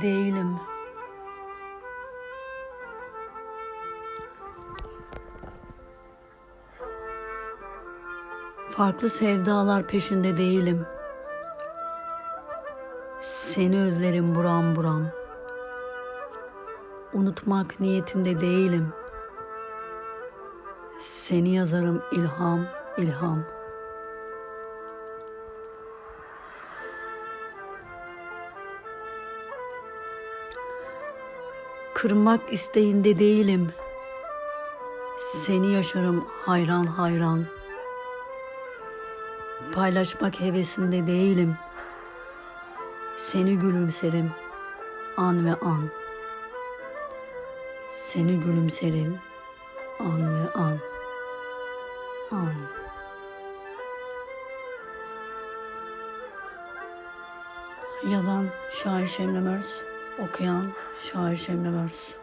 değilim. Farklı sevdalar peşinde değilim. Seni özlerim buram buram. Unutmak niyetinde değilim. Seni yazarım ilham, ilham. Kırmak isteğinde değilim. Seni yaşarım hayran hayran. Paylaşmak hevesinde değilim. Seni gülümserim an ve an. Seni gülümserim an ve an. An. Yazan şair Şemnem Öz, okuyan şair Öz.